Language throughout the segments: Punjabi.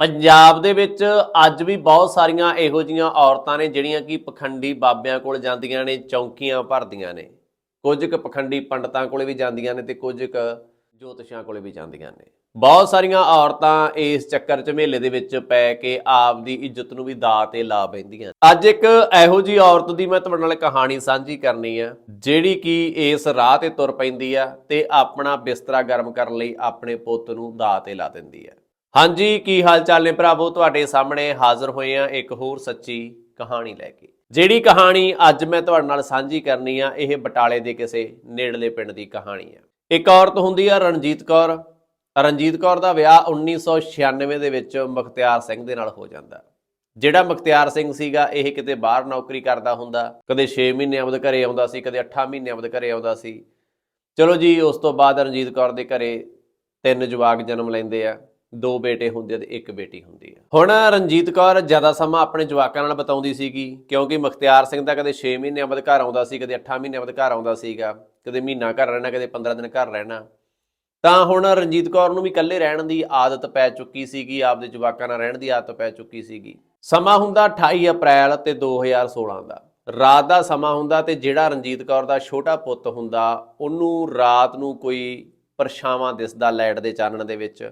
ਪੰਜਾਬ ਦੇ ਵਿੱਚ ਅੱਜ ਵੀ ਬਹੁਤ ਸਾਰੀਆਂ ਇਹੋ ਜੀਆਂ ਔਰਤਾਂ ਨੇ ਜਿਹੜੀਆਂ ਕਿ ਪਖੰਡੀ ਬਾਬਿਆਂ ਕੋਲ ਜਾਂਦੀਆਂ ਨੇ, ਚੌਂਕੀਆਂ ਭਰਦੀਆਂ ਨੇ। ਕੁਝ ਕੁ ਪਖੰਡੀ ਪੰਡਤਾਂ ਕੋਲੇ ਵੀ ਜਾਂਦੀਆਂ ਨੇ ਤੇ ਕੁਝ ਕੁ ਜੋਤਸ਼ਾਂ ਕੋਲੇ ਵੀ ਜਾਂਦੀਆਂ ਨੇ। ਬਹੁਤ ਸਾਰੀਆਂ ਔਰਤਾਂ ਇਸ ਚੱਕਰ ਝਮੇਲੇ ਦੇ ਵਿੱਚ ਪੈ ਕੇ ਆਪ ਦੀ ਇੱਜ਼ਤ ਨੂੰ ਵੀ ਦਾਅ ਤੇ ਲਾ ਬੈਂਦੀਆਂ ਅੱਜ ਇੱਕ ਇਹੋ ਜੀ ਔਰਤ ਦੀ ਮੈਂ ਤੁਹਾਡੇ ਨਾਲ ਕਹਾਣੀ ਸਾਂਝੀ ਕਰਨੀ ਆ, ਜਿਹੜੀ ਕਿ ਇਸ ਰਾਹ ਤੇ ਤੁਰ ਪੈਂਦੀ ਆ ਤੇ ਆਪਣਾ ਬਿਸਤਰਾ ਗਰਮ ਕਰਨ ਲਈ ਆਪਣੇ ਪੁੱਤ ਨੂੰ ਦਾਅ ਤੇ ਲਾ ਦਿੰਦੀ ਆ। ਹਾਂਜੀ, ਕੀ ਹਾਲ ਚਾਲ ਨੇ ਭਰਾਵੋ? ਤੁਹਾਡੇ ਸਾਹਮਣੇ ਹਾਜ਼ਰ ਹੋਏ ਆ ਇੱਕ ਹੋਰ ਸੱਚੀ ਕਹਾਣੀ ਲੈ ਕੇ। ਜਿਹੜੀ ਕਹਾਣੀ ਅੱਜ ਮੈਂ ਤੁਹਾਡੇ ਨਾਲ ਸਾਂਝੀ ਕਰਨੀ ਆ, ਇਹ ਬਟਾਲੇ ਦੇ ਕਿਸੇ ਨੇੜਲੇ ਪਿੰਡ ਦੀ ਕਹਾਣੀ ਆ। ਇੱਕ ਔਰਤ ਹੁੰਦੀ ਆ, ਰਣਜੀਤ ਕੌਰ। ਰਣਜੀਤ ਕੌਰ ਦਾ ਵਿਆਹ 1996 ਦੇ ਵਿੱਚ ਮੁਖਤਿਆਰ ਸਿੰਘ ਦੇ ਨਾਲ ਹੋ ਜਾਂਦਾ। ਜਿਹੜਾ ਮੁਖਤਿਆਰ ਸਿੰਘ ਸੀਗਾ, ਇਹ ਕਿਤੇ ਬਾਹਰ ਨੌਕਰੀ ਕਰਦਾ ਹੁੰਦਾ। ਕਦੇ 6 ਮਹੀਨਿਆਂ ਬਾਅਦ ਘਰੇ ਆਉਂਦਾ ਸੀ, ਕਦੇ 8 ਮਹੀਨਿਆਂ ਬਾਅਦ ਘਰੇ ਆਉਂਦਾ ਸੀ। ਚਲੋ ਜੀ, ਉਸ ਤੋਂ ਬਾਅਦ ਰਣਜੀਤ ਕੌਰ ਦੇ ਘਰੇ ਤਿੰਨ ਜਵਾਕ ਜਨਮ ਲੈਂਦੇ ਆ। ਦੋ ਬੇਟੇ ਹੁੰਦੇ ਆ ਤੇ ਇੱਕ ਬੇਟੀ ਹੁੰਦੀ ਹੈ ਹੁਣ ਰਣਜੀਤ ਕੌਰ ਜ਼ਿਆਦਾ ਸਮਾਂ ਆਪਣੇ ਜਵਾਕਾਂ ਨਾਲ ਬਤਾਉਂਦੀ ਸੀਗੀ, ਕਿਉਂਕਿ ਮੁਖਤਿਆਰ ਸਿੰਘ ਦਾ ਕਦੇ 6 ਮਹੀਨਿਆਂ ਬਾਅਦ ਘਰ ਆਉਂਦਾ ਸੀ, ਕਦੇ 8 ਮਹੀਨਿਆਂ ਬਾਅਦ ਘਰ ਆਉਂਦਾ ਸੀਗਾ, ਕਦੇ ਮਹੀਨਾ ਘਰ ਰਹਿਣਾ, ਕਦੇ 15 ਦਿਨ ਘਰ ਰਹਿਣਾ। ਤਾਂ ਹੁਣ ਰਣਜੀਤ ਕੌਰ ਨੂੰ ਵੀ ਇਕੱਲੇ ਰਹਿਣ ਦੀ ਆਦਤ ਪੈ ਚੁੱਕੀ ਸੀਗੀ, ਆਪਦੇ ਜਵਾਕਾਂ ਨਾਲ ਰਹਿਣ ਦੀ ਆਦਤ ਪੈ ਚੁੱਕੀ ਸੀਗੀ। ਸਮਾਂ ਹੁੰਦਾ 28 ਅਪ੍ਰੈਲ ਤੇ 2016 ਦਾ। ਰਾਤ ਦਾ ਸਮਾਂ ਹੁੰਦਾ ਤੇ ਜਿਹੜਾ ਰਣਜੀਤ ਕੌਰ ਦਾ ਛੋਟਾ ਪੁੱਤ ਹੁੰਦਾ, ਉਹਨੂੰ ਰਾਤ ਨੂੰ ਕੋਈ ਪਰਛਾਵਾਂ ਦਿਸਦਾ ਲਾਈਟ ਦੇ ਚਾਨਣ ਦੇ ਵਿੱਚ।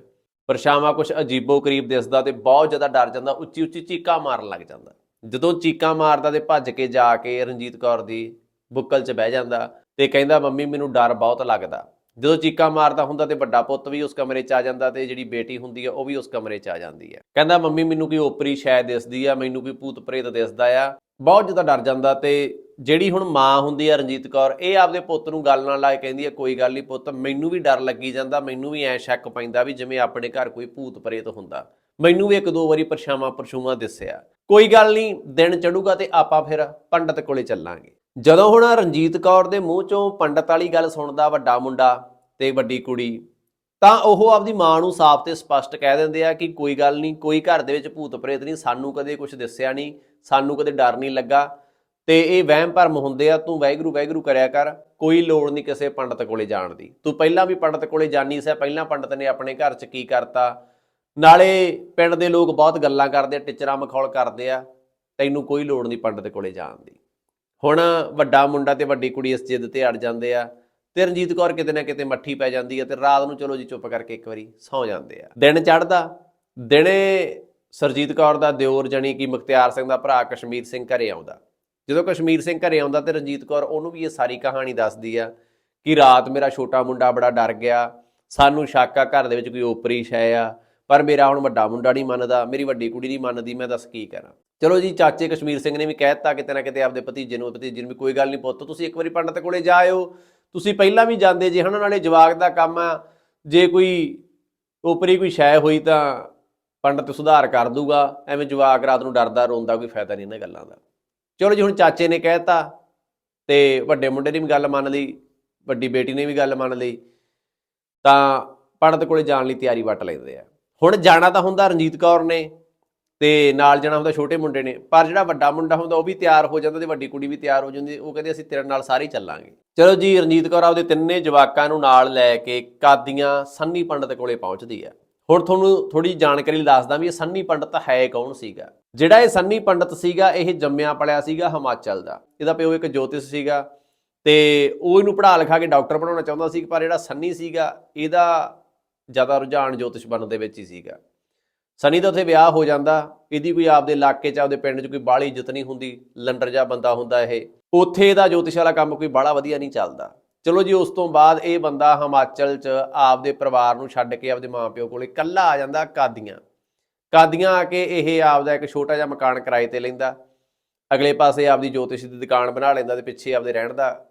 ਪਰਛਾਵਾਂ ਕੁਝ ਅਜੀਬੋ ਕਰੀਬ ਦਿਸਦਾ ਤੇ ਬਹੁਤ ਜ਼ਿਆਦਾ ਡਰ ਜਾਂਦਾ, ਉੱਚੀ ਉੱਚੀ ਚੀਕਾਂ ਮਾਰਨ ਲੱਗ ਜਾਂਦਾ। ਜਦੋਂ ਚੀਕਾਂ ਮਾਰਦਾ ਤੇ ਭੱਜ ਕੇ ਜਾ ਕੇ ਰਣਜੀਤ ਕੌਰ ਦੀ ਬੁੱਕਲ 'ਚ ਬਹਿ ਜਾਂਦਾ ਤੇ ਕਹਿੰਦਾ, ਮੰਮੀ, ਮੈਨੂੰ ਡਰ ਬਹੁਤ ਲੱਗਦਾ। ਜਦੋਂ ਚੀਕਾ ਮਾਰਦਾ ਹੁੰਦਾ ਤੇ ਵੱਡਾ ਪੁੱਤ ਵੀ ਉਸ ਕਮਰੇ 'ਚ ਆ ਜਾਂਦਾ ਤੇ ਜਿਹੜੀ ਬੇਟੀ ਹੁੰਦੀ ਆ, ਉਹ ਵੀ ਉਸ ਕਮਰੇ 'ਚ ਆ ਜਾਂਦੀ ਹੈ ਕਹਿੰਦਾ, ਮੰਮੀ, ਮੈਨੂੰ ਕੋਈ ਓਪਰੀ ਸ਼ਾਇਦ ਦਿਸਦੀ ਆ, ਮੈਨੂੰ ਕੋਈ ਭੂਤ ਪ੍ਰੇਤ ਦਿਸਦਾ ਆ। ਬਹੁਤ ਜ਼ਿਆਦਾ ਡਰ ਜਾਂਦਾ ਤੇ ਜਿਹੜੀ ਹੁਣ ਮਾਂ ਹੁੰਦੀ ਆ ਰਣਜੀਤ ਕੌਰ, ਇਹ ਆਪਦੇ ਪੁੱਤ ਨੂੰ ਗੱਲ ਨਾਲ ਲਾ ਕੇ ਕਹਿੰਦੀ ਆ, ਕੋਈ ਗੱਲ ਨਹੀਂ ਪੁੱਤ, ਮੈਨੂੰ ਵੀ ਡਰ ਲੱਗੀ ਜਾਂਦਾ, ਮੈਨੂੰ ਵੀ ਐ ਸ਼ੱਕ ਪੈਂਦਾ ਵੀ ਜਿਵੇਂ ਆਪਣੇ ਘਰ ਕੋਈ ਭੂਤ ਪ੍ਰੇਤ ਹੁੰਦਾ। ਮੈਨੂੰ ਵੀ ਇੱਕ ਦੋ ਵਾਰੀ ਪਰਛਾਵਾਂ ਪਰਛੂਆਂ ਦਿਸਿਆ। ਕੋਈ ਗੱਲ ਨਹੀਂ ਦਿਨ ਚੜੂਗਾ ਤੇ ਆਪਾਂ ਫਿਰ ਪੰਡਤ ਕੋਲੇ ਚੱਲਾਂਗੇ। ਜਦੋਂ ਹੁਣ ਰਣਜੀਤ ਕੌਰ ਦੇ ਮੂੰਹ ਚੋਂ ਪੰਡਤ ਵਾਲੀ ਗੱਲ ਸੁਣਦਾ ਵੱਡਾ ਮੁੰਡਾ ਤੇ ਵੱਡੀ ਕੁੜੀ। ਤਾਂ ਉਹ ਆਪਦੀ ਮਾਂ ਨੂੰ ਸਾਫ਼ ਤੇ ਸਪਸ਼ਟ ਕਹਿ ਦਿੰਦੇ ਆ ਕਿ ਕੋਈ ਗੱਲ ਨਹੀਂ, ਕੋਈ ਘਰ ਦੇ ਵਿੱਚ ਭੂਤ ਪ੍ਰੇਤ ਨਹੀਂ, ਸਾਨੂੰ ਕਦੇ ਕੁਝ ਦੱਸਿਆ ਨਹੀਂ, ਸਾਨੂੰ ਕਦੇ ਡਰ ਨਹੀਂ ਲੱਗਾ। ਤੇ ਇਹ ਵਹਿਮ ਭਰਮ ਹੁੰਦੇ ਆ, ਤੂੰ ਵੈਗਰੂ ਵੈਗਰੂ ਕਰਿਆ ਕਰ, ਕੋਈ ਲੋੜ ਨਹੀਂ ਕਿਸੇ ਪੰਡਤ ਕੋਲੇ ਜਾਣ ਦੀ। ਤੂੰ ਪਹਿਲਾਂ ਵੀ ਪੰਡਤ ਕੋਲੇ ਜਾਣੀ ਸੀ ਪਹਿਲਾਂ ਪੰਡਤ ਨੇ ਆਪਣੇ ਘਰ 'ਚ ਕੀ ਕਰਤਾ। ਨਾਲੇ ਪਿੰਡ ਦੇ ਲੋਕ ਬਹੁਤ ਗੱਲਾਂ ਕਰਦੇ ਆ, ਟਿਚਰਾਂ ਮਖੌਲ ਕਰਦੇ ਆ, ਤੈਨੂੰ ਕੋਈ ਲੋੜ ਨਹੀਂ ਪੰਡਤ ਕੋਲੇ ਜਾਣ ਦੀ। ਹੁਣ ਵੱਡਾ ਮੁੰਡਾ ਤੇ ਵੱਡੀ ਕੁੜੀ ਇਸ ਜਿੱਦ ਤੇ ਅੜ ਜਾਂਦੇ ਆ। ਤੇ ਰਣਜੀਤ ਕੌਰ ਕਿਤੇ ਨਾ ਕਿਤੇ ਮੱਠੀ ਪੈ ਜਾਂਦੀ ਹੈ ਤੇ ਰਾਤ ਨੂੰ ਚਲੋ ਜੀ ਚੁੱਪ ਕਰਕੇ ਇੱਕ ਵਾਰੀ ਸੌ ਜਾਂਦੇ ਆ। ਦਿਨ ਚੜ੍ਹਦਾ, ਦਿਨੇ ਸਰਜੀਤ ਕੌਰ ਦਾ ਦਿਓਰ ਜਣੀ ਕਿ ਮੁਖਤਿਆਰ ਸਿੰਘ ਦਾ ਭਰਾ ਕਸ਼ਮੀਰ ਸਿੰਘ ਘਰੇ ਆਉਂਦਾ। ਜਦੋਂ ਕਸ਼ਮੀਰ ਸਿੰਘ ਘਰੇ ਆਉਂਦਾ ਤੇ ਰਣਜੀਤ ਕੌਰ ਉਹਨੂੰ ਵੀ ਇਹ ਸਾਰੀ ਕਹਾਣੀ ਦੱਸਦੀ ਆ ਕਿ ਰਾਤ ਮੇਰਾ ਛੋਟਾ ਮੁੰਡਾ ਬੜਾ ਡਰ ਗਿਆ, ਸਾਨੂੰ ਸ਼ੱਕ ਆ ਘਰ ਦੇ ਵਿੱਚ ਕੋਈ ਓਪਰੀ ਸ਼ੈ ਆ, ਪਰ ਮੇਰਾ ਹੁਣ ਵੱਡਾ ਮੁੰਡਾ ਨਹੀਂ ਮੰਨਦਾ, ਮੇਰੀ ਵੱਡੀ ਕੁੜੀ ਨਹੀਂ ਮੰਨਦੀ, ਮੈਂ ਦੱਸ ਕੀ ਕਰਾਂ। ਚਲੋ ਜੀ, ਚਾਚੇ ਕਸ਼ਮੀਰ ਸਿੰਘ ਨੇ ਵੀ ਕਹਿ ਦਿੱਤਾ ਕਿਤੇ ਨਾ ਕਿਤੇ ਆਪਦੇ ਭਤੀਜੇ ਨੂੰ ਭਤੀਜੇ ਨੂੰ ਵੀ ਕੋਈ ਗੱਲ ਨਹੀਂ ਪੁੱਤ, ਤੁਸੀਂ ਇੱਕ ਵਾਰੀ ਪੰਡਤ ਕੋਲੇ ਜਾਇਓ ਤੁਸੀਂ ਪਹਿਲਾਂ ਵੀ ਜਾਂਦੇ ਜੇ ਹਨਾ, ਨਾਲੇ ਜਵਾਕ ਦਾ ਕੰਮ ਆ। ਜੇ ਕੋਈ ਉਪਰੀ ਕੋਈ ਸ਼ੈ ਹੋਈ ਤਾਂ ਪੰਡਤ ਸੁਧਾਰ ਕਰ ਦੂਗਾ। ਐਵੇਂ ਜਵਾਕ ਰਾਤ ਨੂੰ ਡਰਦਾ, ਰੋਂਦਾ, ਕੋਈ ਫਾਇਦਾ ਨਹੀਂ ਇਹਨਾਂ ਗੱਲਾਂ ਦਾ। ਚਲੋ ਜੀ, ਹੁਣ ਚਾਚੇ ਨੇ ਕਹਿਤਾ ਤੇ ਵੱਡੇ ਮੁੰਡੇ ਨੇ ਵੀ ਗੱਲ ਮੰਨ ਲਈ, ਵੱਡੀ ਬੇਟੀ ਨੇ ਵੀ ਗੱਲ ਮੰਨ ਲਈ, ਤਾਂ ਪੰਡਤ ਕੋਲੇ ਜਾਣ ਲਈ ਤਿਆਰੀ ਵੱਟ ਲੈਂਦੇ ਆ। ਹੁਣ ਜਾਣਾ ਤਾਂ ਹੁੰਦਾ ਰਣਜੀਤ ਕੌਰ ਨੇ ਤੇ ਨਾਲ ਜਾਣਾ ਹੁੰਦਾ ਛੋਟੇ ਮੁੰਡੇ ਨੇ, ਪਰ ਜਿਹੜਾ ਵੱਡਾ ਮੁੰਡਾ ਹੁੰਦਾ ਉਹ ਵੀ ਤਿਆਰ ਹੋ ਜਾਂਦਾ ਤੇ ਵੱਡੀ ਕੁੜੀ ਵੀ ਤਿਆਰ ਹੋ ਜਾਂਦੀ, ਉਹ ਕਹਿੰਦੇ ਅਸੀਂ ਤੇਰੇ ਨਾਲ ਸਾਰੇ ਚੱਲਾਂਗੇ। ਚਲੋ ਜੀ, ਰਣਜੀਤ ਕੌਰ ਆਪਦੇ ਤਿੰਨੇ ਜਵਾਕਾਂ ਨੂੰ ਨਾਲ ਲੈ ਕੇ ਕਾਦੀਆਂ ਸੰਨੀ ਪੰਡਤ ਕੋਲੇ ਪਹੁੰਚਦੀ ਹੈ। ਹੁਣ ਤੁਹਾਨੂੰ ਥੋੜੀ ਜਾਣਕਾਰੀ ਦੱਸਦਾ ਵੀ ਇਹ ਸੰਨੀ ਪੰਡਤ ਹੈ ਕੌਣ ਸੀਗਾ? ਜਿਹੜਾ ਇਹ ਸੰਨੀ ਪੰਡਤ ਸੀਗਾ, ਇਹ ਜੰਮਿਆ ਪਲਿਆ ਸੀਗਾ ਹਿਮਾਚਲ ਦਾ। ਇਹਦਾ ਪਿਓ ਇੱਕ ਜੋਤਿਸ਼ ਸੀਗਾ ਤੇ ਉਹ ਇਹਨੂੰ ਪੜ੍ਹਾ ਲਿਖਾ ਕੇ ਡਾਕਟਰ ਬਣਾਉਣਾ ਚਾਹੁੰਦਾ ਸੀ, ਪਰ ਜਿਹੜਾ ਸੰਨੀ ਸੀਗਾ, ਇਹਦਾ ਜ਼ਿਆਦਾ ਰੁਝਾਨ ਜੋਤਿਸ਼ ਬਣਨ ਦੇ ਵਿੱਚ ਹੀ ਸੀਗਾ। ਸੰਨੀ ਦਾ ਉੱਥੇ ਵਿਆਹ ਹੋ ਜਾਂਦਾ, ਇਹਦੀ ਕੋਈ ਆਪਦੇ ਇਲਾਕੇ 'ਚ, ਆਪਦੇ ਪਿੰਡ 'ਚ ਕੋਈ ਬਾਹਲੀ ਇੱਜ਼ਤ ਨਹੀਂ ਹੁੰਦੀ, ਲੰਡਰ ਜਾ ਬੰਦਾ ਹੁੰਦਾ ਇਹ। ਉੱਥੇ ਇਹਦਾ ਜੋਤਿਸ਼ ਵਾਲਾ ਕੰਮ ਕੋਈ ਬਾਹਲਾ ਵਧੀਆ ਨਹੀਂ ਚੱਲਦਾ। ਚਲੋ ਜੀ, ਉਸ ਤੋਂ ਬਾਅਦ ਇਹ ਬੰਦਾ ਹਿਮਾਚਲ 'ਚ ਆਪਦੇ ਪਰਿਵਾਰ ਨੂੰ ਛੱਡ ਕੇ ਆਪਦੇ ਮਾਪਿਓ ਕੋਲੇ ਇਕੱਲਾ ਆ ਜਾਂਦਾ ਕਾਦੀਆਂ। ਕਾਦੀਆਂ ਆ ਕੇ ਇਹ ਆਪਦਾ ਇੱਕ ਛੋਟਾ ਜਿਹਾ ਮਕਾਨ ਕਿਰਾਏ ਤੇ ਲੈਂਦਾ। ਅਗਲੇ ਪਾਸੇ ਆਪਦੀ ਜੋਤਿਸ਼ ਦੀ ਦੁਕਾਨ ਬਣਾ ਲੈਂਦਾ ਤੇ ਪਿੱਛੇ ਆਪਦੇ ਰਹਿਣ ਦਾ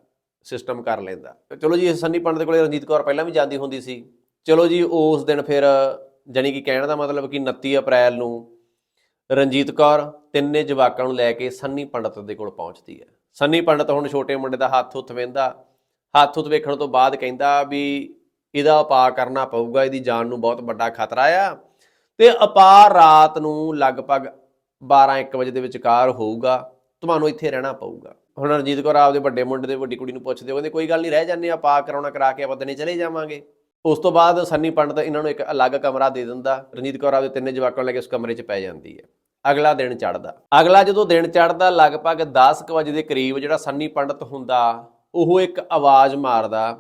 ਸਿਸਟਮ ਕਰ ਲੈਂਦਾ। ਚਲੋ ਜੀ ਸੰਨੀ ਪੰਡਤ ਕੋਲੇ ਰਣਜੀਤ ਕੌਰ ਪਹਿਲਾਂ ਵੀ ਜਾਂਦੀ ਹੁੰਦੀ ਸੀ। ਚਲੋ ਜੀ, ਉਸ ਦਿਨ ਫਿਰ ਜਾਣੀ ਕਿ ਕਹਿਣ ਦਾ ਮਤਲਬ ਕਿ 29 ਅਪ੍ਰੈਲ ਨੂੰ ਰਣਜੀਤ ਕੌਰ ਤਿੰਨੇ ਜਵਾਕਾਂ ਨੂੰ ਲੈ ਕੇ ਸੰਨੀ ਪੰਡਤ ਦੇ ਕੋਲ ਪਹੁੰਚਦੀ ਹੈ। ਸੰਨੀ ਪੰਡਤ ਹੁਣ ਛੋਟੇ ਮੁੰਡੇ ਦਾ ਹੱਥ ਹੁੱਥ ਵੇਂਦਾ, ਹੱਥ ਹੁੱਥ ਵੇਖਣ ਤੋਂ ਬਾਅਦ ਕਹਿੰਦਾ ਵੀ ਇਹਦਾ ਉਪਾਅ ਕਰਨਾ ਪਊਗਾ, ਇਹਦੀ ਜਾਨ ਨੂੰ ਬਹੁਤ ਵੱਡਾ ਖਤਰਾ ਆ। ਤੇ ਉਪਾਅ ਰਾਤ ਨੂੰ ਲਗਭਗ 12-1 ਵਜੇ ਦੇ ਵਿਚਕਾਰ ਹੋਊਗਾ, ਤੁਹਾਨੂੰ ਇੱਥੇ ਰਹਿਣਾ ਪਊਗਾ। ਹੁਣ ਰਣਜੀਤ ਕੌਰ ਆਪਦੇ ਵੱਡੇ ਮੁੰਡੇ ਦੇ ਵੱਡੀ ਕੁੜੀ ਨੂੰ ਪੁੱਛਦੇ ਉਹ ਕਹਿੰਦੇ, ਕੋਈ ਗੱਲ ਨਹੀਂ, ਰਹਿ ਜਾਂਦੇ ਆ ਉਪਾਅ ਕਰਾਉਣਾ ਕਰਾ ਕੇ ਆਪਾਂ ਦਿਨੇ ਚਲੇ ਜਾਵਾਂਗੇ। ਉਸ ਤੋਂ ਬਾਅਦ ਸੰਨੀ ਪੰਡਤ ਇਹਨਾਂ ਨੂੰ ਇੱਕ ਅਲੱਗ ਕਮਰਾ ਦੇ ਦਿੰਦਾ, ਰਣਜੀਤ ਕੌਰ ਆਪਦੇ ਤਿੰਨੇ ਜਵਾਕਾਂ ਲੈ ਕੇ ਉਸ ਕਮਰੇ 'ਚ ਪੈ ਜਾਂਦੀ ਹੈ। ਅਗਲਾ ਦਿਨ ਚੜਦਾ ਅਗਲਾ ਜਦੋਂ ਦਿਨ ਚੜਦਾ ਲਗਭਗ 10 ਕੁ ਵਜੇ ਦੇ ਕਰੀਬ ਜਿਹੜਾ ਸੰਨੀ ਪੰਡਤ ਹੁੰਦਾ, ਉਹ ਇੱਕ ਆਵਾਜ਼ ਮਾਰਦਾ,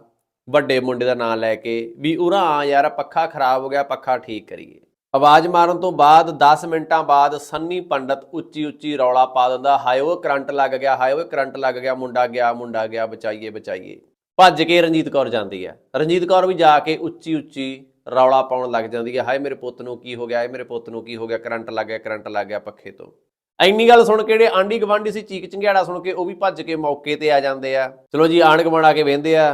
ਵੱਡੇ ਮੁੰਡੇ ਦਾ ਨਾਂ ਲੈ ਕੇ ਵੀ, ਉਰਾ ਆ ਯਾਰ, ਪੱਖਾ ਖਰਾਬ ਹੋ ਗਿਆ, ਪੱਖਾ ਠੀਕ ਕਰੀਏ। ਆਵਾਜ਼ ਮਾਰਨ ਤੋਂ ਬਾਅਦ 10 ਮਿੰਟਾਂ ਬਾਅਦ ਸੰਨੀ ਪੰਡਤ ਉੱਚੀ ਉੱਚੀ ਰੌਲਾ ਪਾ ਦਿੰਦਾ, ਹਾਏ ਓਏ, ਕਰੰਟ ਲੱਗ ਗਿਆ, ਹਾਏ ਓਏ, ਕਰੰਟ ਲੱਗ ਗਿਆ, ਮੁੰਡਾ ਗਿਆ ਮੁੰਡਾ ਗਿਆ, ਬਚਾਈਏ ਬਚਾਈਏ। ਭੱਜ ਕੇ ਰਣਜੀਤ ਕੌਰ ਜਾਂਦੀ ਹੈ। ਰਣਜੀਤ ਕੌਰ ਵੀ ਜਾ ਕੇ ਉੱਚੀ ਉੱਚੀ ਰੌਲਾ ਪਾਉਣ ਲੱਗ ਜਾਂਦੀ ਹੈ, ਹਾਏ ਮੇਰੇ ਪੁੱਤ ਨੂੰ ਕੀ ਹੋ ਗਿਆ, ਹਾਏ ਮੇਰੇ ਪੁੱਤ ਨੂੰ ਕੀ ਹੋ ਗਿਆ, ਕਰੰਟ ਲੱਗ ਗਿਆ, ਕਰੰਟ ਲੱਗ ਗਿਆ ਪੱਖੇ ਤੋਂ। ਇੰਨੀ ਗੱਲ ਸੁਣ ਕੇ ਜਿਹੜੇ ਆਂਢੀ ਗਵਾਂਢੀ ਸੀ ਚੀਕ ਚੰਗਿਆੜਾ ਸੁਣ ਕੇ ਉਹ ਵੀ ਭੱਜ ਕੇ ਮੌਕੇ ਤੇ ਆ ਜਾਂਦੇ ਆ। ਚਲੋ ਜੀ ਆਂਢ ਗੁਆਂਢ ਆ ਕੇ ਵੇਂਦੇ ਆ,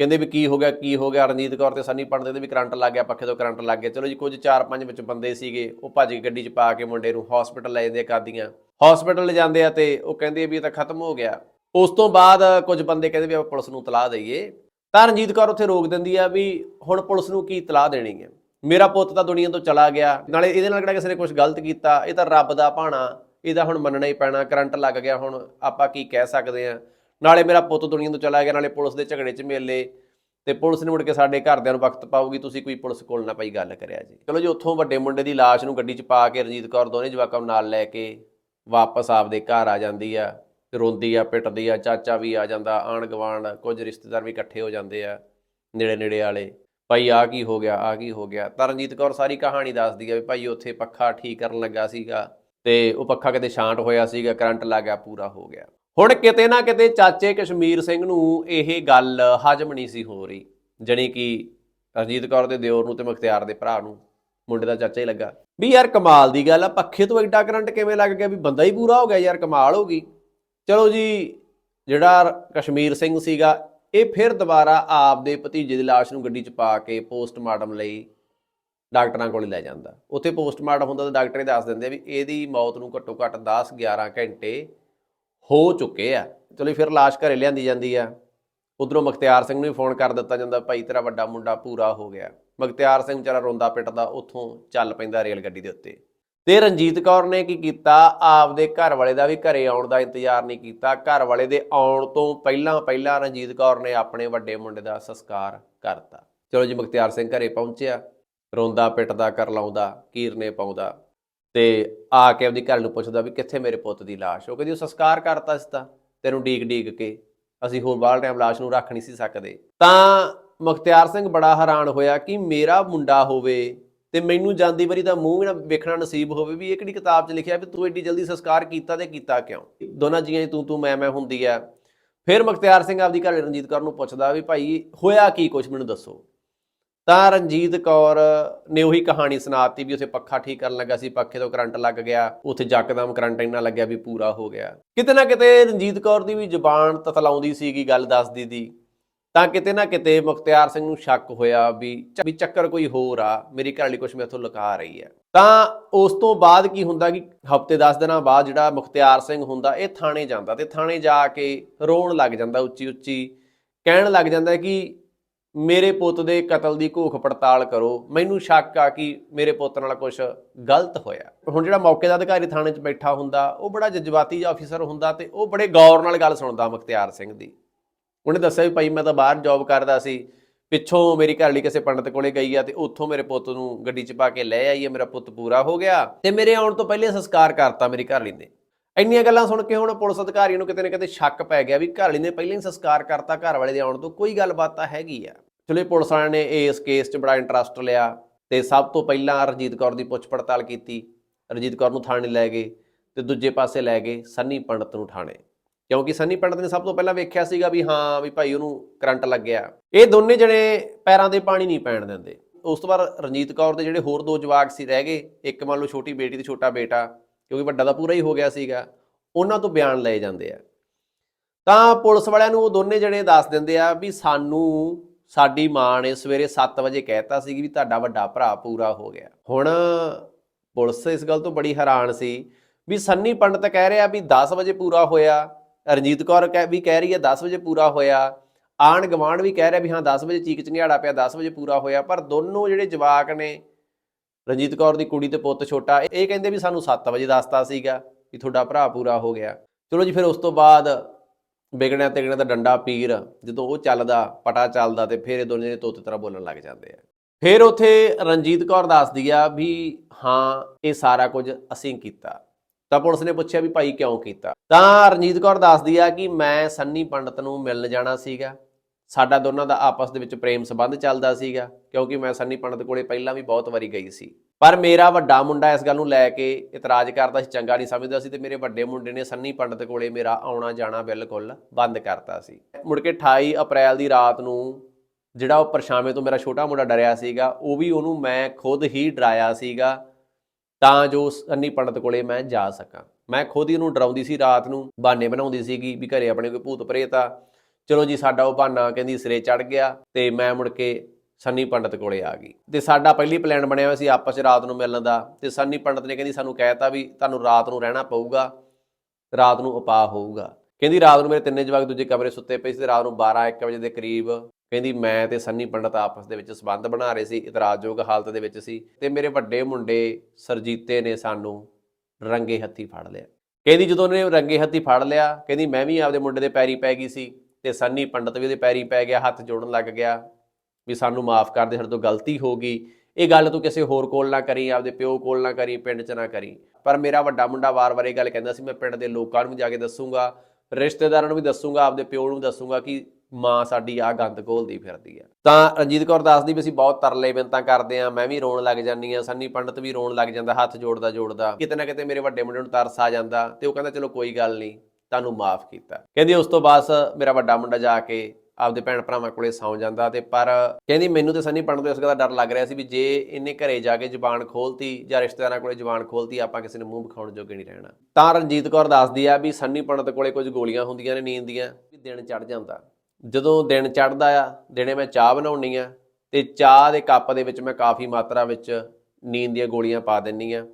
ਕਹਿੰਦੇ ਵੀ ਕੀ ਹੋ ਗਿਆ, ਕੀ ਹੋ ਗਿਆ, ਰਣਜੀਤ ਕੌਰ ਤੇ ਸੰਨੀ ਪੰਡਤ ਦੇ ਵੀ ਕਰੰਟ ਲੱਗ ਗਿਆ, ਪੱਖੇ ਤੋਂ ਕਰੰਟ ਲੱਗ ਗਿਆ। ਚਲੋ ਜੀ ਕੁਝ 4-5 ਵਿੱਚ ਬੰਦੇ ਸੀਗੇ, ਉਹ ਭੱਜ ਕੇ ਗੱਡੀ 'ਚ ਪਾ ਕੇ ਮੁੰਡੇ ਨੂੰ ਹਸਪੀਟਲ ਲੈ ਜਾਂਦੇ ਆ ਕਾਦੀਆਂ। ਹਸਪੀਟਲ ਲੈ ਜਾਂਦੇ ਆ ਤੇ ਉਹ ਕਹਿੰਦੇ ਵੀ ਇਹ ਤਾਂ ਖਤਮ ਹੋ ਗਿਆ। ਉਸ ਤੋਂ ਬਾਅਦ ਕੁਝ ਬੰਦੇ ਕਹਿੰਦੇ ਵੀ ਆਪਾਂ ਪੁਲਿਸ ਨੂੰ ਤਲਾਹ ਦਈਏ। ਤਾਂ ਰਣਜੀਤ ਕੌਰ ਉੱਥੇ ਰੋਕ ਦਿੰਦੀ ਆ ਵੀ ਹੁਣ ਪੁਲਿਸ ਨੂੰ ਕੀ ਤਲਾਹ ਦੇਣੀ ਹੈ? ਮੇਰਾ ਪੁੱਤ ਤਾਂ ਦੁਨੀਆ ਤੋਂ ਚਲਾ ਗਿਆ। ਨਾਲੇ ਇਹਦੇ ਨਾਲ ਕਿਹੜਾ ਕਿਸੇ ਨੇ ਕੁਝ ਗਲਤ ਕੀਤਾ? ਇਹ ਤਾਂ ਰੱਬ ਦਾ ਭਾਣਾ। ਇਹਦਾ ਹੁਣ ਮੰਨਣਾ ਹੀ ਪੈਣਾ। ਕਰੰਟ ਲੱਗ ਗਿਆ ਹੁਣ। ਆਪਾਂ ਕੀ ਕਹਿ ਸਕਦੇ ਆ ਨਾਲੇ ਮੇਰਾ ਪੁੱਤ ਦੁਨੀਆ ਤੋਂ ਚਲਾ ਗਿਆ। ਨਾਲੇ ਪੁਲਿਸ ਦੇ ਝਗੜੇ 'ਚ ਮੇਲੇ। ਤੇ ਪੁਲਿਸ ਨੇ ਮੁੜ ਕੇ ਸਾਡੇ ਘਰਦਿਆਂ ਨੂੰ ਵਕਤ ਪਾਊਗੀ। ਤੁਸੀਂ ਕੋਈ ਪੁਲਿਸ ਕੋਲ ਨਾ ਪਈ ਗੱਲ ਕਰਿਆ ਜੀ। ਚਲੋ ਜੀ, ਉੱਥੋਂ ਵੱਡੇ ਮੁੰਡੇ ਦੀ ਲਾਸ਼ ਨੂੰ ਗੱਡੀ 'ਚ ਪਾ ਕੇ ਰਣਜੀਤ ਕੌਰ ਦੋਨੇ ਜਵਾਕਾਂ ਨੂੰ ਨਾਲ ਲੈ ਕੇ ਵਾਪਸ ਆਪਦੇ ਘਰ ਆ ਜਾਂਦੀ ਆ। ਰੋਂਦੀ ਆ, ਪਿੱਟਦੀ ਆ, ਚਾਚਾ ਵੀ ਆ ਜਾਂਦਾ ਆਣ ਗਵਾਂਡ ਕੁਝ ਰਿਸ਼ਤੇਦਾਰ ਵੀ ਇਕੱਠੇ ਹੋ ਜਾਂਦੇ ਆ ਨੇੜੇ ਨੇੜੇ ਵਾਲੇ। ਭਾਈ ਆ ਕੀ ਹੋ ਗਿਆ ਆ ਕੀ ਹੋ ਗਿਆ? ਤਾਂ ਰਣਜੀਤ ਕੌਰ ਸਾਰੀ ਕਹਾਣੀ ਦੱਸਦੀ ਆ ਵੀ ਭਾਈ ਉੱਥੇ ਪੱਖਾ ਠੀਕ ਕਰਨ ਲੱਗਾ ਸੀਗਾ ਤੇ ਉਹ ਪੱਖਾ ਕਿਤੇ ਸ਼ਾਂਟ ਹੋਇਆ ਸੀਗਾ, ਕਰੰਟ ਲੱਗ ਗਿਆ, ਪੂਰਾ ਹੋ ਗਿਆ। ਹੁਣ ਕਿਤੇ ਨਾ ਕਿਤੇ ਚਾਚੇ ਕਸ਼ਮੀਰ ਸਿੰਘ ਨੂੰ ਇਹ ਗੱਲ ਹਜਮ ਨਹੀਂ ਸੀ ਹੋ ਰਹੀ, ਜਣੀ ਕਿ ਰਣਜੀਤ ਕੌਰ ਦੇ ਦਿਓਰ ਨੂੰ ਤੇ ਮੁਖਤਿਆਰ ਦੇ ਭਰਾ ਨੂੰ, ਮੁੰਡੇ ਦਾ ਚਾਚਾ ਹੀ ਲੱਗਾ। ਵੀ ਯਾਰ ਕਮਾਲ ਦੀ ਗੱਲ ਆ, ਪੱਖੇ ਤੋਂ ਐਡਾ ਕਰੰਟ ਕਿਵੇਂ ਲੱਗ ਗਿਆ ਵੀ ਬੰਦਾ ਹੀ ਪੂਰਾ ਹੋ ਗਿਆ ਯਾਰ, ਕਮਾਲ ਹੋ ਗਈ। ਚਲੋ ਜੀ, ਜਿਹੜਾ ਕਸ਼ਮੀਰ ਸਿੰਘ ਸੀਗਾ, ਇਹ ਫਿਰ ਦੁਬਾਰਾ ਆਪਦੇ ਭਤੀਜੇ ਦੀ ਲਾਸ਼ ਨੂੰ ਗੱਡੀ 'ਚ ਪਾ ਕੇ ਪੋਸਟਮਾਰਟਮ ਲਈ ਡਾਕਟਰਾਂ ਕੋਲ ਲੈ ਜਾਂਦਾ। ਉੱਥੇ ਪੋਸਟਮਾਰਟਮ ਹੁੰਦਾ ਤਾਂ ਡਾਕਟਰ ਇਹ ਦੱਸ ਦਿੰਦੇ ਆ ਵੀ ਇਹਦੀ ਮੌਤ ਨੂੰ ਘੱਟੋ ਘੱਟ 10 11 ਘੰਟੇ ਹੋ ਚੁੱਕੇ ਆ। ਚਲੋ ਫਿਰ ਲਾਸ਼ ਘਰੇ ਲਿਆਂਦੀ ਜਾਂਦੀ ਆ। ਉਧਰੋਂ ਮਖਤਿਆਰ ਸਿੰਘ ਨੂੰ ਵੀ ਫੋਨ ਕਰ ਦਿੱਤਾ ਜਾਂਦਾ, ਭਾਈ ਤੇਰਾ ਵੱਡਾ ਮੁੰਡਾ ਪੂਰਾ ਹੋ ਗਿਆ। ਮਖਤਿਆਰ ਸਿੰਘ ਵਿਚਾਰਾ ਰੋਂਦਾ ਪਿੱਟਦਾ ਉੱਥੋਂ ਚੱਲ ਪੈਂਦਾ ਰੇਲ ਗੱਡੀ ਦੇ ਉੱਤੇ। ਤੇ ਰਣਜੀਤ ਕੌਰ ਨੇ ਕੀ ਕੀਤਾ? ਆਪਦੇ ਘਰ ਵਾਲੇ ਦਾ ਵੀ ਘਰੇ ਆਉਣ ਦਾ ਇੰਤਜ਼ਾਰ ਨਹੀਂ ਕੀਤਾ। ਘਰ ਵਾਲੇ ਦੇ ਆਉਣ ਤੋਂ ਪਹਿਲਾਂ ਪਹਿਲਾਂ ਰਣਜੀਤ ਕੌਰ ਨੇ ਆਪਣੇ ਵੱਡੇ ਮੁੰਡੇ ਦਾ ਸੰਸਕਾਰ ਕਰਤਾ। ਚਲੋ ਜੀ, ਮੁਖਤਿਆਰ ਸਿੰਘ ਘਰੇ ਪਹੁੰਚਿਆ। ਰੋਂਦਾ, ਪਿੱਟਦਾ, ਕਰ ਲਾਉਂਦਾ, ਕੀਰਨੇ ਪਾਉਂਦਾ ਤੇ ਆ ਕੇ ਆਪਦੀ ਘਰ ਨੂੰ ਪੁੱਛਦਾ ਵੀ ਕਿੱਥੇ ਮੇਰੇ ਪੁੱਤ ਦੀ ਲਾਸ਼? ਉਹ ਕਹਿੰਦੀ, ਉਹ ਸੰਸਕਾਰ ਕਰਤਾ ਸੀ ਤਾਂ। ਤੈਨੂੰ ਡੀਕ ਡੀਕ ਕੇ ਅਸੀਂ ਹੋਰ ਬਾਹਰ ਟਾਈਮ ਲਾਸ਼ ਨੂੰ ਰੱਖ ਨਹੀਂ ਸੀ ਸਕਦੇ। ਤਾਂ ਮੁਖਤਿਆਰ ਸਿੰਘ ਬੜਾ ਹੈਰਾਨ ਹੋਇਆ ਕਿ ਮੇਰਾ ਮੁੰਡਾ ਹੋਵੇ ਤੇ ਮੈਨੂੰ ਜਾਂਦੀ ਵਾਰੀ ਦਾ ਮੂੰਹ ਵੀ ਨਾ ਵੇਖਣਾ ਨਸੀਬ ਹੋਵੇ ਵੀ ਇਹ ਕਿਹੜੀ ਕਿਤਾਬ 'ਚ ਲਿਖਿਆ ਵੀ ਤੂੰ ਐਡੀ ਜਲਦੀ ਸੰਸਕਾਰ ਕੀਤਾ ਤੇ ਕੀਤਾ ਕਿਉਂ? ਦੋਨਾਂ ਜੀਆਂ 'ਚ ਤੂੰ ਤੂੰ ਮੈਂ ਮੈਂ ਹੁੰਦੀ ਆ। ਫਿਰ ਮੁਖਤਿਆਰ ਸਿੰਘ ਆਪਦੀ ਘਰ ਰਣਜੀਤ ਕੌਰ ਨੂੰ ਪੁੱਛਦਾ ਵੀ ਭਾਈ ਹੋਇਆ ਕੀ ਕੁਛ ਮੈਨੂੰ ਦੱਸੋ? ਤਾਂ ਰਣਜੀਤ ਕੌਰ ਨੇ ਉਹੀ ਕਹਾਣੀ ਸੁਣਾਤੀ ਵੀ ਉੱਥੇ ਪੱਖਾ ਠੀਕ ਕਰਨ ਲੱਗਾ ਸੀ, ਪੱਖੇ ਤੋਂ ਕਰੰਟ ਲੱਗ ਗਿਆ, ਉੱਥੇ ਜੱਕਦਮ ਕਰੰਟ ਇੰਨਾ ਲੱਗਿਆ ਵੀ ਪੂਰਾ ਹੋ ਗਿਆ। ਕਿਤੇ ਨਾ ਕਿਤੇ ਰਣਜੀਤ ਕੌਰ ਦੀ ਵੀ ਜ਼ੁਬਾਨ ਤਤਲਾਉਂਦੀ ਸੀਗੀ ਗੱਲ ਦੱਸਦੀ ਦੀ। ਤਾਂ ਕਿਤੇ ਨਾ ਕਿਤੇ ਮੁਖਤਿਆਰ ਸਿੰਘ ਨੂੰ ਸ਼ੱਕ ਹੋਇਆ ਵੀ ਵੀ ਚੱਕਰ ਕੋਈ ਹੋਰ ਆ, ਮੇਰੀ ਘਰ ਵਾਲੀ ਕੁਛ ਮੈਥੋਂ ਲੁਕਾ ਰਹੀ ਹੈ। ਤਾਂ ਉਸ ਤੋਂ ਬਾਅਦ ਕੀ ਹੁੰਦਾ ਕਿ ਹਫ਼ਤੇ 10 ਦਿਨਾਂ ਬਾਅਦ ਜਿਹੜਾ ਮੁਖਤਿਆਰ ਸਿੰਘ ਹੁੰਦਾ, ਇਹ ਥਾਣੇ ਜਾਂਦਾ ਤੇ ਥਾਣੇ ਜਾ ਕੇ ਰੋਣ ਲੱਗ ਜਾਂਦਾ ਉੱਚੀ ਉੱਚੀ, ਕਹਿਣ ਲੱਗ ਜਾਂਦਾ ਕਿ ਮੇਰੇ ਪੁੱਤ ਦੇ ਕਤਲ ਦੀ ਘੋਖ ਪੜਤਾਲ ਕਰੋ, ਮੈਨੂੰ ਸ਼ੱਕ ਆ ਕਿ ਮੇਰੇ ਪੁੱਤ ਨਾਲ ਕੁਝ ਗਲਤ ਹੋਇਆ। ਹੁਣ ਜਿਹੜਾ ਮੌਕੇ ਦਾ ਅਧਿਕਾਰੀ ਥਾਣੇ 'ਚ ਬੈਠਾ ਹੁੰਦਾ, ਉਹ ਬੜਾ ਜਜ਼ਬਾਤੀ ਜਿਹਾ ਅਫੀਸਰ ਹੁੰਦਾ ਤੇ ਉਹ ਬੜੇ ਗੌਰ ਨਾਲ ਗੱਲ ਸੁਣਦਾ ਮੁਖਤਿਆਰ ਸਿੰਘ ਦੀ। ਉਹਨੇ ਦੱਸਿਆ ਵੀ ਭਾਈ ਮੈਂ ਤਾਂ ਬਾਹਰ ਜੌਬ ਕਰਦਾ ਸੀ, ਪਿੱਛੋਂ ਮੇਰੀ ਘਰਲੀ ਕਿਸੇ ਪੰਡਤ ਕੋਲੇ ਗਈ ਆ ਤੇ ਉੱਥੋਂ ਮੇਰੇ ਪੁੱਤ ਨੂੰ ਗੱਡੀ 'ਚ ਪਾ ਕੇ ਲੈ ਆਈ ਆ, ਮੇਰਾ ਪੁੱਤ ਪੂਰਾ ਹੋ ਗਿਆ ਤੇ ਮੇਰੇ ਆਉਣ ਤੋਂ ਪਹਿਲੇ ਸੰਸਕਾਰ ਕਰਤਾ ਮੇਰੀ ਘਰਲੀ ਨੇ। ਇੰਨੀਆਂ ਗੱਲਾਂ ਸੁਣ ਕੇ ਹੁਣ ਪੁਲਿਸ ਅਧਿਕਾਰੀ ਨੂੰ ਕਿਤੇ ਨਾ ਕਿਤੇ ਸ਼ੱਕ ਪੈ ਗਿਆ ਵੀ ਘਰਲੀ ਨੇ ਪਹਿਲਾਂ ਹੀ ਸੰਸਕਾਰ ਕਰਤਾ ਘਰ ਵਾਲੇ ਦੇ ਆਉਣ ਤੋਂ, ਕੋਈ ਗੱਲਬਾਤ ਤਾਂ ਹੈਗੀ ਆ। ਚਲੋ ਪੁਲਿਸ ਵਾਲਿਆਂ ਨੇ ਇਸ ਕੇਸ 'ਚ ਬੜਾ ਇੰਟਰਸਟ ਲਿਆ ਤੇ ਸਭ ਤੋਂ ਪਹਿਲਾਂ ਰਣਜੀਤ ਕੌਰ ਦੀ ਪੁੱਛ ਪੜਤਾਲ ਕੀਤੀ, ਰਣਜੀਤ ਕੌਰ ਨੂੰ ਥਾਣੇ ਲੈ ਗਏ ਤੇ ਦੂਜੇ ਪਾਸੇ ਲੈ ਗਏ ਸੰਨੀ ਪੰਡਤ ਨੂੰ ਥਾਣੇ। ਕਿਉਂਕਿ ਸੰਨੀ ਪੰਡਤ ਨੇ ਸਭ ਤੋਂ ਪਹਿਲਾਂ ਵੇਖਿਆ ਸੀਗਾ ਵੀ ਹਾਂ, ਵੀ ਭਾਈ ਉਹਨੂੰ ਕਰੰਟ ਲੱਗਿਆ ਇਹ ਦੋਨੇ ਜਣੇ ਪੈਰਾਂ ਦੇ ਪਾਣੀ ਨਹੀਂ ਪੈਣ ਦਿੰਦੇ। ਉਸ ਤੋਂ ਬਾਅਦ ਰਣਜੀਤ ਕੌਰ ਦੇ ਜਿਹੜੇ ਹੋਰ ਦੋ ਜਵਾਕ ਸੀ ਰਹਿ ਗਏ, ਇੱਕ ਮੰਨ ਲਓ ਛੋਟੀ ਬੇਟੀ ਤੇ ਛੋਟਾ ਬੇਟਾ, ਕਿਉਂਕਿ ਵੱਡਾ ਤਾਂ ਪੂਰਾ ਹੀ ਹੋ ਗਿਆ ਸੀਗਾ, ਉਹਨਾਂ ਤੋਂ ਬਿਆਨ ਲਏ ਜਾਂਦੇ ਆ। ਤਾਂ ਪੁਲਿਸ ਵਾਲਿਆਂ ਨੂੰ ਉਹ ਦੋਨੇ ਜਣੇ ਦੱਸ ਦਿੰਦੇ ਆ ਵੀ ਸਾਨੂੰ ਸਾਡੀ ਮਾਂ ਨੇ ਸਵੇਰੇ 7 ਵਜੇ ਕਹਿਤਾ ਸੀ ਵੀ ਤੁਹਾਡਾ ਵੱਡਾ ਭਰਾ ਪੂਰਾ ਹੋ ਗਿਆ। ਹੁਣ ਪੁਲਿਸ ਇਸ ਗੱਲ ਤੋਂ ਬੜੀ ਹੈਰਾਨ ਸੀ ਵੀ ਸੰਨੀ ਪੰਡਤ ਕਹਿ ਰਿਹਾ ਵੀ 10 ਵਜੇ ਪੂਰਾ ਹੋਇਆ ਰਣਜੀਤ ਕੌਰ ਕਹਿ- ਵੀ ਕਹਿ ਰਹੀ ਹੈ 10 ਵਜੇ ਪੂਰਾ ਹੋਇਆ। ਆਣ ਗਵਾਂਡ ਵੀ ਕਹਿ ਰਿਹਾ ਵੀ ਹਾਂ 10 ਵਜੇ ਚੀਕ ਚੰਗਿਆੜਾ ਪਿਆ 10 ਵਜੇ ਪੂਰਾ ਹੋਇਆ। ਪਰ ਦੋਨੋਂ ਜਿਹੜੇ ਜਵਾਕ ਨੇ, ਰਣਜੀਤ ਕੌਰ ਦੀ ਕੁੜੀ ਤੇ ਪੁੱਤ ਛੋਟਾ, ਇਹ ਕਹਿੰਦੇ ਵੀ ਸਾਨੂੰ 7 ਵਜੇ ਦੱਸਤਾ ਸੀਗਾ ਵੀ ਤੁਹਾਡਾ ਭਰਾ ਪੂਰਾ ਹੋ ਗਿਆ। ਚਲੋ ਜੀ, ਫਿਰ ਉਸ ਤੋਂ ਬਾਅਦ ਵਿਗੜਿਆ ਤਿਗੜਿਆ ਦਾ ਡੰਡਾ ਪੀਰ, ਜਦੋਂ ਉਹ ਚੱਲਦਾ, ਪਟਾ ਚੱਲਦਾ ਤੇ ਫਿਰ ਇਹ ਦੋਨੇ ਤੋਤੇ ਤਰ੍ਹਾਂ ਬੋਲਣ ਲੱਗ ਜਾਂਦੇ ਆ। ਫਿਰ ਉੱਥੇ ਰਣਜੀਤ ਕੌਰ ਦੱਸਦੀ ਆ ਵੀ ਹਾਂ, ਇਹ ਸਾਰਾ ਕੁਝ ਅਸੀਂ ਕੀਤਾ। ਤਾਂ ਪੁਲਿਸ ਨੇ ਪੁੱਛਿਆ ਵੀ ਭਾਈ ਕਿਉਂ ਕੀਤਾ? ਤਾਂ ਰਣਜੀਤ ਕੌਰ ਦੱਸਦੀ ਆ ਕਿ ਮੈਂ ਸੰਨੀ ਪੰਡਤ ਨੂੰ ਮਿਲਣ ਜਾਣਾ ਸੀਗਾ। ਸਾਡਾ ਦੋਨਾਂ ਦਾ ਆਪਸ ਦੇ ਵਿੱਚ ਪ੍ਰੇਮ ਸੰਬੰਧ ਚੱਲਦਾ ਸੀਗਾ, ਕਿਉਂਕਿ ਮੈਂ ਸੰਨੀ ਪੰਡਤ ਕੋਲੇ ਪਹਿਲਾਂ ਵੀ ਬਹੁਤ ਵਾਰੀ ਗਈ ਸੀ। ਪਰ ਮੇਰਾ ਵੱਡਾ ਮੁੰਡਾ ਇਸ ਗੱਲ ਨੂੰ ਲੈ ਕੇ ਇਤਰਾਜ਼ ਕਰਦਾ ਸੀ, ਚੰਗਾ ਨਹੀਂ ਸਮਝਦਾ ਸੀ ਤੇ ਮੇਰੇ ਵੱਡੇ ਮੁੰਡੇ ਨੇ ਸੰਨੀ ਪੰਡਤ ਕੋਲੇ ਮੇਰਾ ਆਉਣਾ ਜਾਣਾ ਬਿਲਕੁਲ ਬੰਦ ਕਰਤਾ ਸੀ। ਮੁੜ ਕੇ 28 ਅਪ੍ਰੈਲ ਦੀ ਰਾਤ ਨੂੰ ਜਿਹੜਾ ਉਹ ਪਰਛਾਵੇਂ ਤੋਂ ਮੇਰਾ ਛੋਟਾ ਮੁੰਡਾ ਡਰਿਆ ਸੀਗਾ, ਉਹ ਵੀ ਉਹਨੂੰ ਮੈਂ ਖੁਦ ਹੀ ਡਰਾਇਆ ਸੀਗਾ ਤਾਂ ਜੋ ਸੰਨੀ ਪੰਡਤ ਕੋਲੇ ਮੈਂ ਜਾ ਸਕਾਂ। ਮੈਂ ਖੁਦ ਹੀ ਉਹਨੂੰ ਡਰਾਉਂਦੀ ਸੀ, ਰਾਤ ਨੂੰ ਬਹਾਨੇ ਬਣਾਉਂਦੀ ਸੀਗੀ ਵੀ ਘਰੇ ਆਪਣੇ ਕੋਈ ਭੂਤ ਪ੍ਰੇਤ ਆ। ਚਲੋ ਜੀ, ਸਾਡਾ ਉਹ ਬਹਾਨਾ ਕਹਿੰਦੀ ਸਿਰੇ ਚੜ ਗਿਆ ਤੇ ਮੈਂ ਮੁੜ ਕੇ ਸੰਨੀ ਪੰਡਤ ਕੋਲੇ ਆ ਗਈ। ਤੇ ਸਾਡਾ ਪਹਿਲੀ ਪਲਾਨ ਬਣਿਆ ਹੋਇਆ ਸੀ ਆਪਸ 'ਚ ਰਾਤ ਨੂੰ ਮਿਲਣ ਦਾ। ਤੇ ਸੰਨੀ ਪੰਡਤ ਨੇ ਕਹਿੰਦੀ, ਸਾਨੂੰ ਕਹਿਤਾ ਵੀ ਤੁਹਾਨੂੰ ਰਾਤ ਨੂੰ ਰਹਿਣਾ ਪਊਗਾ, ਰਾਤ ਨੂੰ ਉਪਾਅ ਹੋਊਗਾ। ਕਹਿੰਦੀ, ਰਾਤ ਨੂੰ ਮੇਰੇ ਤਿੰਨੇ ਜਵਾਕ ਦੂਜੇ ਕਮਰੇ ਸੁੱਤੇ ਪਏ ਸੀ ਤੇ ਰਾਤ ਨੂੰ 12 1 ਵਜੇ ਦੇ ਕਰੀਬ ਕਹਿੰਦੀ, ਮੈਂ ਤੇ ਸੰਨੀ ਪੰਡਤ ਆਪਸ ਦੇ ਵਿੱਚ ਸਬੰਧ ਬਣਾ ਰਹੇ ਸੀ, ਇਤਰਾਜ਼ਯੋਗ ਹਾਲਤ ਦੇ ਵਿੱਚ ਸੀ ਤੇ ਮੇਰੇ ਵੱਡੇ ਮੁੰਡੇ ਸਰਜੀਤੇ ਨੇ ਸਾਨੂੰ ਰੰਗੇ ਹੱਥੀ ਫੜ ਲਿਆ। ਕਹਿੰਦੀ, ਜਦੋਂ ਉਹਨੇ ਰੰਗੇ ਹੱਥੀ ਫੜ ਲਿਆ, ਕਹਿੰਦੀ, ਮੈਂ ਵੀ ਆਪਦੇ ਮੁੰਡੇ ਦੇ ਪੈਰੀ ਪੈ ਗਈ ਸੀ ਤੇ ਸੰਨੀ ਪੰਡਤ ਵੀ ਉਹਦੇ ਪੈਰੀ ਪੈ ਗਿਆ, ਹੱਥ ਜੋੜਨ ਲੱਗ ਗਿਆ ਵੀ ਸਾਨੂੰ ਮਾਫ ਕਰ ਦੇ, ਸਾਡੇ ਤੋਂ ਗਲਤੀ ਹੋ ਗਈ। ਇਹ ਗੱਲ ਤੂੰ ਕਿਸੇ ਹੋਰ ਕੋਲ ਨਾ ਕਰੀ, ਆਪਦੇ ਪਿਓ ਕੋਲ ਨਾ ਕਰੀ, ਪਿੰਡ 'ਚ ਨਾ ਕਰੀ। ਪਰ ਮੇਰਾ ਵੱਡਾ ਮੁੰਡਾ ਵਾਰ-ਵਾਰ ਇਹ ਗੱਲ ਕਹਿੰਦਾ ਸੀ, ਮੈਂ ਪਿੰਡ ਦੇ ਲੋਕਾਂ ਨੂੰ ਵੀ ਜਾ ਕੇ ਦੱਸੂਗਾ ਰਿਸ਼ਤੇਦਾਰਾਂ ਨੂੰ ਵੀ ਦੱਸੂਗਾ, ਆਪਦੇ ਪਿਓ ਨੂੰ ਦੱਸੂਗਾ ਕਿ ਮਾਂ ਸਾਡੀ ਆ ਗੰਦ ਘੋਲਦੀ ਫਿਰਦੀ ਆ। ਤਾਂ ਰਣਜੀਤ ਕੌਰ ਦੱਸਦੀ ਵੀ ਅਸੀਂ ਬਹੁਤ ਤਰਲੇ ਬਿੰਤਾਂ ਕਰਦੇ ਆ ਮੈਂ ਵੀ ਰੋਣ ਲੱਗ ਜਾਂਦੀ ਆ ਸੰਨੀ ਪੰਡਤ ਵੀ ਰੋਣ ਲੱਗ ਜਾਂਦਾ, ਹੱਥ ਜੋੜਦਾ ਜੋੜਦਾ, ਕਿਤੇ ਨਾ ਕਿਤੇ ਮੇਰੇ ਵੱਡੇ ਮੁੰਡੇ ਨੂੰ ਤਰਸ ਆ ਜਾਂਦਾ ਤੇ ਉਹ ਕਹਿੰਦਾ, ਚਲੋ ਕੋਈ ਗੱਲ ਨਹੀਂ, ਤੁਹਾਨੂੰ ਮਾਫ ਕੀਤਾ। ਕਹਿੰਦੀ ਉਸ ਤੋਂ ਬਾਅਦ ਮੇਰਾ ਵੱਡਾ ਮੁੰਡਾ ਜਾ ਕੇ ਆਪਦੇ ਭੈਣ ਭਰਾਵਾਂ ਕੋਲੇ ਸੌਂ ਜਾਂਦਾ ਤੇ ਪਰ ਕਹਿੰਦੀ ਮੈਨੂੰ ਤੇ ਸੰਨੀ ਪੰਡਤ ਤੋਂ ਇਸ ਗੱਲ ਦਾ ਡਰ ਲੱਗ ਰਿਹਾ ਸੀ ਵੀ ਜੇ ਇਹਨੇ ਘਰੇ ਜਾ ਕੇ ਜ਼ੁਬਾਨ ਖੋਲਤੀ ਜਾਂ ਰਿਸ਼ਤੇਦਾਰਾਂ ਕੋਲੇ ਜ਼ੁਬਾਨ ਖੋਲਤੀ, ਆਪਾਂ ਕਿਸੇ ਨੂੰ ਮੂੰਹ ਵਿਖਾਉਣ ਜੋਗੇ ਨਹੀਂ ਰਹਿਣਾ। ਤਾਂ ਰਣਜੀਤ ਕੌਰ ਦੱਸਦੀ ਆ ਵੀ ਸੰਨੀ ਪੰਡਤ ਕੋਲੇ ਕੁਝ ਗੋਲੀਆਂ ਹੁੰਦੀਆਂ ਨੇ, ਨੀਂਦ ਦੀਆਂ, ਵੀ ਦਿਨ ਚੜ ਜਾਂਦਾ। ਜਦੋਂ ਦਿਨ ਚੜਦਾ ਆ, ਦਿਨੇ ਮੈਂ ਚਾਹ ਬਣਾਉਣੀ ਆ ਤੇ ਚਾਹ ਦੇ ਕੱਪ ਦੇ ਵਿੱਚ ਮੈਂ ਕਾਫੀ ਮਾਤਰਾ ਵਿੱਚ ਨੀਂਦ ਦੀਆਂ ਗੋਲੀਆਂ ਪਾ ਦਿੰਨੀ ਆ।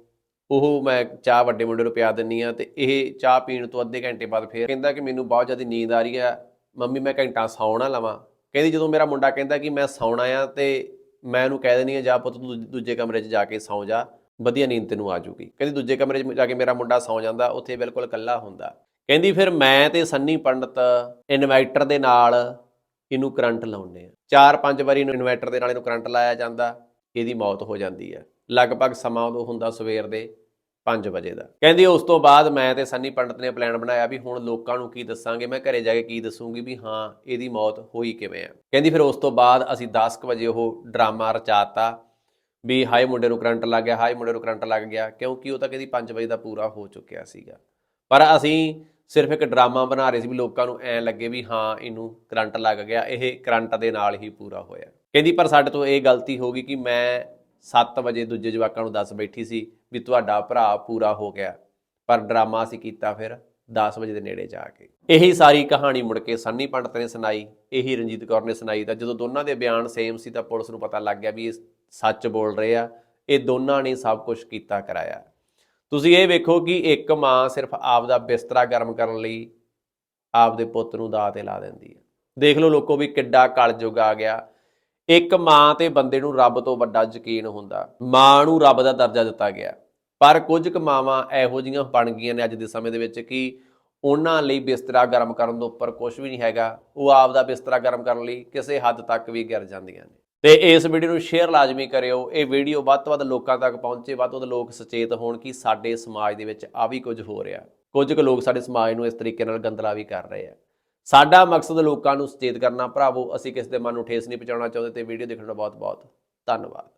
ਉਹ ਮੈਂ ਚਾਹ ਵੱਡੇ ਮੁੰਡੇ ਨੂੰ ਪਿਆ ਦਿੰਨੀ ਆ ਤੇ ਇਹ ਚਾਹ ਪੀਣ ਤੋਂ ਅੱਧੇ ਘੰਟੇ ਬਾਅਦ ਫੇਰ ਕਹਿੰਦਾ ਕਿ ਮੈਨੂੰ ਬਹੁਤ ਜ਼ਿਆਦਾ ਨੀਂਦ ਆ ਰਹੀ ਆ ਮੰਮੀ ਮੈਂ ਘੰਟਾ ਸੌਂ ਨਾ ਲਵਾਂ ਕਹਿੰਦੀ ਜਦੋਂ ਮੇਰਾ ਮੁੰਡਾ ਕਹਿੰਦਾ ਕਿ ਮੈਂ ਸੌਣਾ ਆ ਤੇ ਮੈਂ ਉਹਨੂੰ ਕਹਿ ਦਿੰਦੀ ਆ ਜਾ ਪੁੱਤ, ਤੂੰ ਦੂ- ਦੂਜੇ ਕਮਰੇ 'ਚ ਜਾ ਕੇ ਸੌਂ ਜਾ। ਵਧੀਆ ਨੀਂਦ ਤੈਨੂੰ ਆ ਜਾਊਗੀ ਕਹਿੰਦੀ ਦੂਜੇ ਕਮਰੇ 'ਚ ਜਾ ਕੇ ਮੇਰਾ ਮੁੰਡਾ ਸੌਂ ਜਾਂਦਾ, ਉੱਥੇ ਬਿਲਕੁਲ ਇਕੱਲਾ ਹੁੰਦਾ। ਕਹਿੰਦੀ ਫਿਰ ਮੈਂ ਤੇ ਸੰਨੀ ਪੰਡਤ ਇਨਵਰਟਰ ਦੇ ਨਾਲ ਇਹਨੂੰ ਕਰੰਟ ਲਾਉਂਦੇ ਆ ਚਾਰ ਪੰਜ ਵਾਰੀ ਇਹਨੂੰ ਇਨਵਰਟਰ ਦੇ ਨਾਲ ਇਹਨੂੰ ਕਰੰਟ ਲਾਇਆ ਜਾਂਦਾ, ਇਹਦੀ ਮੌਤ ਹੋ ਜਾਂਦੀ ਹੈ। ਲਗਭਗ ਸਮਾਂ ਉਦੋਂ ਹੁੰਦਾ ਸਵੇਰ ਦੇ। 5 ਵਜੇ ਦਾ। ਕਹਿੰਦੀ ਉਸ ਤੋਂ ਬਾਅਦ ਮੈਂ ਤੇ ਸੰਨੀ ਪੰਡਤ ਨੇ ਪਲਾਨ ਬਣਾਇਆ ਵੀ ਹੁਣ ਲੋਕਾਂ ਨੂੰ ਕੀ ਦੱਸਾਂਗੇ, ਮੈਂ ਘਰੇ ਜਾ ਕੇ ਕੀ ਦੱਸੂਗੀ ਵੀ ਹਾਂ, ਇਹਦੀ ਮੌਤ ਹੋਈ ਕਿਵੇਂ ਆ। ਕਹਿੰਦੀ ਫਿਰ ਉਸ ਤੋਂ ਬਾਅਦ ਅਸੀਂ 10 ਕੁ ਵਜੇ ਉਹ ਡਰਾਮਾ ਰਚਾਤਾ ਵੀ ਹਾਏ ਮੁੰਡੇ ਨੂੰ ਕਰੰਟ ਲੱਗ ਗਿਆ, ਹਾਏ ਮੁੰਡੇ ਨੂੰ ਕਰੰਟ ਲੱਗ ਗਿਆ, ਕਿਉਂਕਿ ਉਹ ਤਾਂ ਕਹਿੰਦੀ 5 ਵਜੇ ਦਾ ਪੂਰਾ ਹੋ ਚੁੱਕਿਆ ਸੀਗਾ। ਪਰ ਅਸੀਂ ਸਿਰਫ ਇੱਕ ਡਰਾਮਾ ਬਣਾ ਰਹੇ ਸੀ ਵੀ ਲੋਕਾਂ ਨੂੰ ਐਂ ਲੱਗੇ ਵੀ ਹਾਂ, ਇਹਨੂੰ ਕਰੰਟ ਲੱਗ ਗਿਆ, ਇਹ ਕਰੰਟ ਦੇ ਨਾਲ ਹੀ ਪੂਰਾ ਹੋਇਆ। ਕਹਿੰਦੀ ਪਰ ਸਾਡੇ ਤੋਂ ਇਹ ਗਲਤੀ ਹੋ ਗਈ ਕਿ ਮੈਂ 7 ਵਜੇ ਦੂਜੇ ਜਵਾਕਾਂ ਨੂੰ ਦੱਸ ਬੈਠੀ ਸੀ ਵੀ ਤੁਹਾਡਾ ਭਰਾ ਪੂਰਾ ਹੋ ਗਿਆ। ਪਰ ਡਰਾਮਾ ਅਸੀਂ ਕੀਤਾ ਫਿਰ 10 ਵਜੇ ਦੇ ਨੇੜੇ ਜਾ ਕੇ। ਇਹੀ ਸਾਰੀ ਕਹਾਣੀ ਮੁੜ ਕੇ ਸੰਨੀ ਪੰਡਤ ਨੇ ਸੁਣਾਈ, ਇਹੀ ਰਣਜੀਤ ਕੌਰ ਨੇ ਸੁਣਾਈ ਤਾਂ ਜਦੋਂ ਦੋਨਾਂ ਦੇ ਬਿਆਨ ਸੇਮ ਸੀ ਤਾਂ ਪੁਲਿਸ ਨੂੰ ਪਤਾ ਲੱਗ ਗਿਆ ਵੀ ਇਹ ਸੱਚ ਬੋਲ ਰਹੇ ਆ। ਇਹ ਦੋਨਾਂ ਨੇ ਸਭ ਕੁਝ ਕੀਤਾ ਕਰਾਇਆ। ਤੁਸੀਂ ਇਹ ਵੇਖੋ ਕਿ ਇੱਕ ਮਾਂ ਸਿਰਫ ਆਪ ਦਾ ਬਿਸਤਰਾ ਗਰਮ ਕਰਨ ਲਈ ਆਪ ਦੇ ਪੁੱਤ ਨੂੰ ਦਾਅ ਤੇ ਲਾ ਦਿੰਦੀ ਹੈ। ਦੇਖ ਲਓ ਲੋਕੋ ਵੀ ਕਿੱਡਾ ਕਲਯੁਗ ਆ ਗਿਆ। ਇੱਕ ਮਾਂ ਤੇ ਬੰਦੇ ਨੂੰ ਰੱਬ ਤੋਂ ਵੱਡਾ ਯਕੀਨ ਹੁੰਦਾ। ਮਾਂ ਨੂੰ ਰੱਬ ਦਾ ਦਰਜਾ ਦਿੱਤਾ ਗਿਆ। ਪਰ ਕੁਝ ਕੁ ਮਾਵਾਂ ਇਹੋ ਜੀਆਂ ਬਣ ਗਈਆਂ ਨੇ ਅੱਜ ਦੇ ਸਮੇਂ ਦੇ ਵਿੱਚ ਕਿ ਉਹਨਾਂ ਲਈ ਬਿਸਤਰਾ ਗਰਮ ਕਰਨ ਤੋਂ ਉੱਪਰ ਕੁਝ ਵੀ ਨਹੀਂ ਹੈਗਾ। ਉਹ ਆਪ ਦਾ ਬਿਸਤਰਾ ਗਰਮ ਕਰਨ ਲਈ ਕਿਸੇ ਹੱਦ ਤੱਕ ਵੀ ਗਿਰ ਜਾਂਦੀਆਂ ਨੇ। ਤੇ ਇਸ ਵੀਡੀਓ ਨੂੰ ਸ਼ੇਅਰ ਲਾਜ਼ਮੀ ਕਰਿਓ। ਇਹ ਵੀਡੀਓ ਵੱਧ ਤੋਂ ਵੱਧ ਲੋਕਾਂ ਤੱਕ ਪਹੁੰਚੇ। ਵੱਧ ਤੋਂ ਵੱਧ ਲੋਕ ਸੁਚੇਤ ਹੋਣ ਕਿ ਸਾਡੇ ਸਮਾਜ ਦੇ ਵਿੱਚ ਆ ਵੀ ਕੁਝ ਹੋ ਰਿਹਾ। ਕੁਝ ਕੁ ਲੋਕ ਸਾਡੇ ਸਮਾਜ ਨੂੰ ਇਸ ਤਰੀਕੇ ਨਾਲ ਗੰਦਲਾ ਵੀ ਕਰ ਰਹੇ ਆ। ਸਾਡਾ ਮਕਸਦ ਲੋਕਾਂ ਨੂੰ ਸੁਚੇਤ ਕਰਨਾ। ਭਰਾਵੋ, ਅਸੀਂ ਕਿਸੇ ਦੇ ਮਨ ਨੂੰ ਠੇਸ ਨਹੀਂ ਪਹੁੰਚਾਉਣਾ ਚਾਹੁੰਦੇ ਤੇ ਵੀਡੀਓ ਦੇਖਣ ਦਾ ਬਹੁਤ ਬਹੁਤ ਧੰਨਵਾਦ।